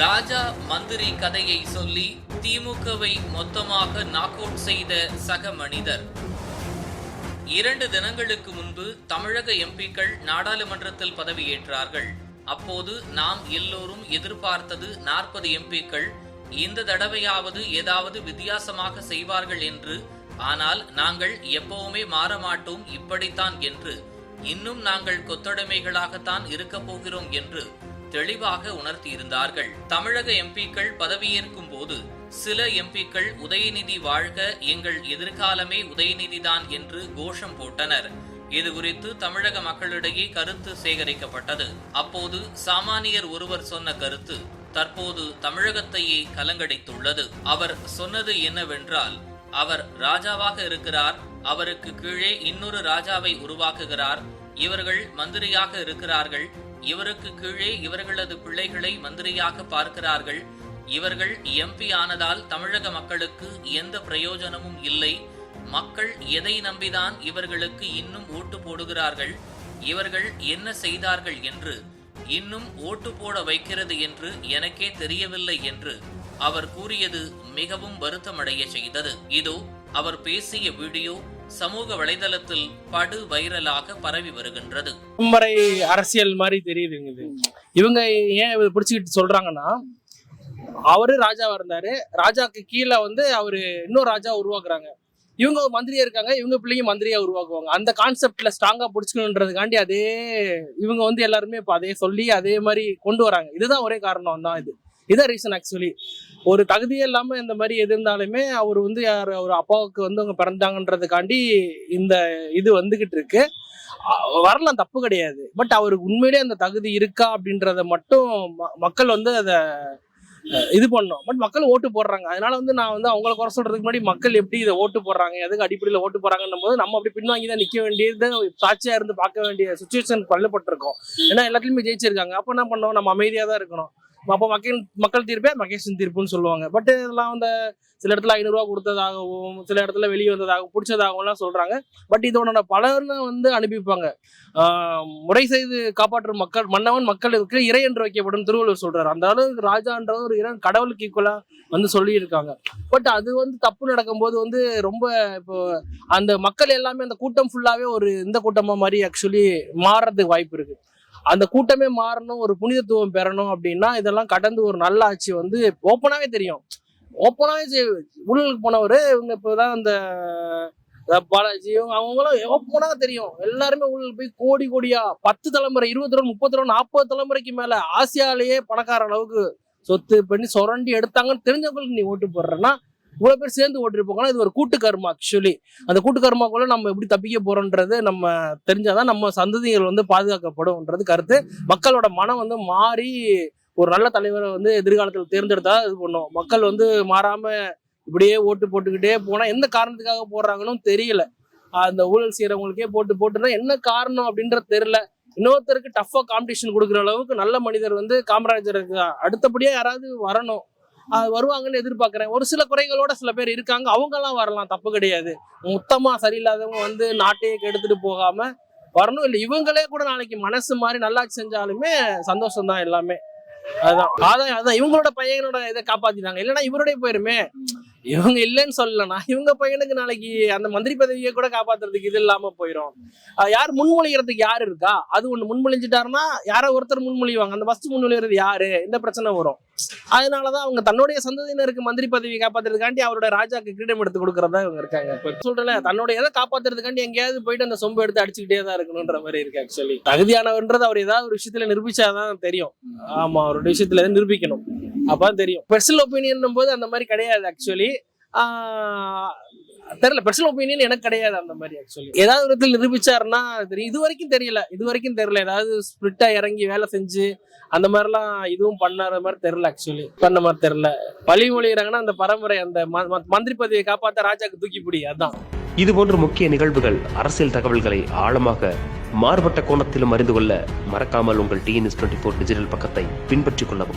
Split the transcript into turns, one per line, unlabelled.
ராஜா மந்திரி கதையை சொல்லி திமுகவை மொத்தமாக நாக் அவுட் செய்த சக மனிதர். இரண்டு தினங்களுக்கு முன்பு தமிழக எம்பிக்கள் நாடாளுமன்றத்தில் பதவியேற்றார்கள். அப்போது நாம் எல்லோரும் எதிர்பார்த்தது நாற்பது எம்பிக்கள் இந்த தடவையாவது ஏதாவது வித்தியாசமாக செய்வார்கள் என்று ஆனால் நாங்கள் எப்பவுமே மாற மாட்டோம் இப்படித்தான் என்று இன்னும் நாங்கள் கொத்தடைமைகளாகத்தான் இருக்கப் போகிறோம் என்று தெளிவாக உணர்த்தியிருந்தார்கள். தமிழக எம்பிக்கள் பதவியேற்கும் போது சில எம்பிக்கள் உதயநிதி வாழ்க எங்கள் எதிர்காலமே உதயநிதிதான் என்று கோஷம் போட்டனர். இது குறித்து தமிழக மக்களிடையே கருத்து சேகரிக்கப்பட்டது. அப்போது சாமானியர் ஒருவர் சொன்ன கருத்து தற்போது தமிழகத்தையே கலங்கடித்துள்ளது. அவர் சொன்னது என்னவென்றால் அவர் ராஜாவாக இருக்கிறார் அவருக்கு கீழே இன்னொரு ராஜாவை உருவாக்குகிறார் இவர்கள் மந்திரியாக இருக்கிறார்கள் இவருக்கு கீழே இவர்களது பிள்ளைகளை மந்திரியாக பார்க்கிறார்கள். இவர்கள் எம்பி ஆனதால் தமிழக மக்களுக்கு எந்த பிரயோஜனமும் இல்லை. மக்கள் எதை நம்பிதான் இவர்களுக்கு இன்னும் ஓட்டு போடுகிறார்கள். இவர்கள் என்ன செய்தார்கள் என்று இன்னும் ஓட்டு போட வைக்கிறது என்று எனக்கே தெரியவில்லை என்று அவர் கூறியது மிகவும் வருத்தமடைய செய்தது. இதோ அவர் பேசிய வீடியோ சமூக வலைதளத்தில் படு வைரலாக பரவி வருகின்றது.
முறை அரசியல் மாதிரி தெரியுதுங்க இது. இவங்க ஏன் இதை பிடிச்சிக்கிட்டு சொல்றாங்கன்னா அவரு ராஜாவா இருந்தாரு. ராஜாக்கு கீழே வந்து அவரு இன்னொரு ராஜா உருவாக்குறாங்க. இவங்க மந்திரியா இருக்காங்க இவங்க பிள்ளைங்க மந்திரியா உருவாக்குவாங்க. அந்த கான்செப்ட்ல ஸ்ட்ராங்கா பிடிச்சிக்கணுன்றதுக்காண்டி அதே இவங்க வந்து எல்லாருமே இப்போ அதே சொல்லி அதே மாதிரி கொண்டு வராங்க. இதுதான் ஒரே காரணம் தான் இது. இதான் ரீசன் ஆக்சுவலி ஒரு தகுதியே இல்லாம இந்த மாதிரி எது இருந்தாலுமே அவர் வந்து யார் அவர் அப்பாவுக்கு வந்து அவங்க பிறந்தாங்கன்றதுக்காண்டி இந்த இது வந்துகிட்டு இருக்கு. வரலாம் தப்பு கிடையாது. பட் அவருக்கு உண்மையிலே அந்த தகுதி இருக்கா அப்படின்றத மட்டும் ம- மக்கள் வந்து அதை இது பண்ணோம் பட் மக்கள் ஓட்டு போடுறாங்க. அதனால வந்து நான் வந்து அவங்கள குறை சொல்றதுக்கு முன்னாடி மக்கள் எப்படி இதை ஓட்டு போடுறாங்க எதுக்கு அடிப்படையில் ஓட்டு போடுறாங்கன்னும் போது நம்ம அப்படி பின்வாங்கி தான் நிக்க வேண்டியது சாட்சியா இருந்து பார்க்க வேண்டிய சுச்சுவேஷன் பள்ளப்பட்டிருக்கோம் ஏன்னா எல்லாத்துலயுமே ஜெயிச்சிருக்காங்க. அப்போ என்ன பண்ணோம் நம்ம அமைதியா தான் இருக்கணும். அப்போ மக்கள் மக்கள் தீர்ப்பே மகேஷன் தீர்ப்புன்னு சொல்லுவாங்க. பட் இதெல்லாம் வந்து சில இடத்துல ஐநூறுரூவா கொடுத்ததாகவும் சில இடத்துல வெளியே வந்ததாகவும் பிடிச்சதாகவும்லாம் சொல்றாங்க. பட் இதோட பலர்னு வந்து அனுப்பிப்பாங்க ஆஹ் முறை செய்து காப்பாற்றும் மக்கள் மன்னவன் மக்களுக்கு இறை என்று வைக்கப்படும் திருவள்ளுவர் சொல்றாரு. அந்த அளவுக்கு ராஜான்றது ஒரு இறை கடவுளுக்கு ஈக்குவலாக வந்து சொல்லியிருக்காங்க. பட் அது வந்து தப்பு நடக்கும்போது வந்து ரொம்ப இப்போ அந்த மக்கள் எல்லாமே அந்த கூட்டம் ஃபுல்லாவே ஒரு இந்த கூட்டமா மாதிரி ஆக்சுவலி மாறுறதுக்கு வாய்ப்பு இருக்கு. அந்த கூட்டமே மாறணும் ஒரு புனிதத்துவம் பெறணும் அப்படின்னா இதெல்லாம் கடந்து ஒரு நல்ல ஆட்சி வந்து ஓப்பனாவே தெரியும். ஓப்பனாவே ஊழலுக்கு போனவர் இவங்க இப்போதான் அந்த பாலாஜி இவங்க அவங்களும் ஓப்பனாக தெரியும். எல்லாருமே ஊழல் போய் கோடி கோடியா பத்து தலைமுறை இருபது தலைமுறை முப்பது தலைமுறை நாற்பது தலைமுறைக்கு மேல ஆசியாலேயே பணக்கார அளவுக்கு சொத்து பண்ணி சுரண்டி எடுத்தாங்கன்னு தெரிஞ்சவங்களுக்கு நீ ஓட்டு போடுறேன்னா இவ்வளவு பேர் சேர்ந்து ஓட்டிருப்போம் இது ஒரு கூட்டு ஆக்சுவலி அந்த கூட்டு கர்மாக்குள்ள நம்ம எப்படி தப்பிக்க போறோன்றது நம்ம தெரிஞ்சாதான் நம்ம சந்ததிகள் வந்து பாதுகாக்கப்படும்ன்றது கருத்து. மக்களோட மனம் வந்து மாறி ஒரு நல்ல தலைவரை வந்து எதிர்காலத்தில் தேர்ந்தெடுத்தா இது பண்ணும். மக்கள் வந்து மாறாம இப்படியே ஓட்டு போட்டுக்கிட்டே போனா எந்த காரணத்துக்காக போடுறாங்கன்னு தெரியல. அந்த ஊழல் செய்யறவங்களுக்கே போட்டு போட்டுனா என்ன காரணம் அப்படின்றது தெரியல. இன்னொருத்தருக்கு டஃப்பாக காம்படிஷன் கொடுக்குற அளவுக்கு நல்ல மனிதர் வந்து காமராஜருக்கு அடுத்தபடியா யாராவது வரணும். வருவாங்கன்னு எதிர்பார்க்குறேன். ஒரு சில குறைகளோட சில பேர் இருக்காங்க. அவங்கெல்லாம் வரலாம். தப்பு கிடையாது. மொத்தமாக சரியில்லாதவங்க வந்து நாட்டையே கெடுத்துட்டு போகாமல் வரணும். இல்லை இவங்களே கூட நாளைக்கு மனசு மாதிரி நல்லா செஞ்சாலுமே சந்தோஷம் தான் எல்லாமே. அதுதான் அதான் அதான். இவங்களோட பையனோட இதை காப்பாத்திட்டாங்க. இல்லைன்னா இவருடைய போயிருமே. இவங்க இல்லைன்னு சொல்லலன்னா இவங்க பையனுக்கு நாளைக்கு அந்த மந்திரி பதவியை கூட காப்பாத்துறதுக்கு இது இல்லாம போயிடும் யார் முன்மொழிகிறதுக்கு யார் இருக்கா? அது ஒண்ணு முன்மொழிஞ்சிட்டாருன்னா யாரோ ஒருத்தர் முன்மொழிவாங்க. அந்த ஃபர்ஸ்ட் முன்மொழிகிறது யாரு? இந்த பிரச்சனை வரும். அதனாலதான் அவங்க தன்னுடைய சந்ததியினருக்கு மந்திரி பதவி காப்பாத்துறதுக்காண்டி அவரோட ராஜாக்கு கிரீடம் எடுத்து கொடுக்கறதா இவங்க இருக்காங்க. இப்ப தன்னுடைய இதை காப்பாத்துறதுக்காண்டி எங்கேயாவது போயிட்டு அந்த சொம்பு எடுத்து அடிச்சுக்கிட்டே தான் இருக்கணும்ன்ற மாதிரி இருக்கு ஆக்சுவலி தகுதியானவர்ன்றது அவர் ஏதாவது ஒரு விஷயத்துல நிரூபிச்சாதான் தெரியும். ஆமா அவரோட விஷயத்துல நிரூபிக்கணும். அப்பதான் தெரியும். பெர்சனல் ஒப்பீனியன் போது அந்த மாதிரி கிடையாது ஆக்சுவலி தெரியல பர்சனல் ஒப்பீனியன் எனக்கு கிடையாது அந்த மாதிரி ஆக்சுவலி ஏதாவது ஒரு விதத்தில் நிரூபிச்சாருன்னா தெரியும் இது வரைக்கும் தெரியல இது வரைக்கும் தெரியல. ஏதாவது ஸ்பிரிட்டா இறங்கி வேலை செஞ்சு அந்த மாதிரிலாம் இதுவும் பண்ணாத மாதிரி தெரியல ஆக்சுவலி பண்ண மாதிரி தெரியல. பழி மொழிகிறாங்கன்னா அந்த பரம்பரை அந்த ம- ம- மந்திரி பதவியை காப்பாற்ற ராஜாக்கு தூக்கி பிடி அதான்.
இதுபோன்ற முக்கிய நிகழ்வுகள் அரசியல் தகவல்களை ஆழமாக மாறுபட்ட கோணத்திலும் அறிந்து கொள்ள மறக்காமல் உங்கள் டிஎன்எஸ் டுவெண்ட்டி ஃபோர் டிஜிட்டல் பக்கத்தை பின்பற்றிக் கொள்ளவும்.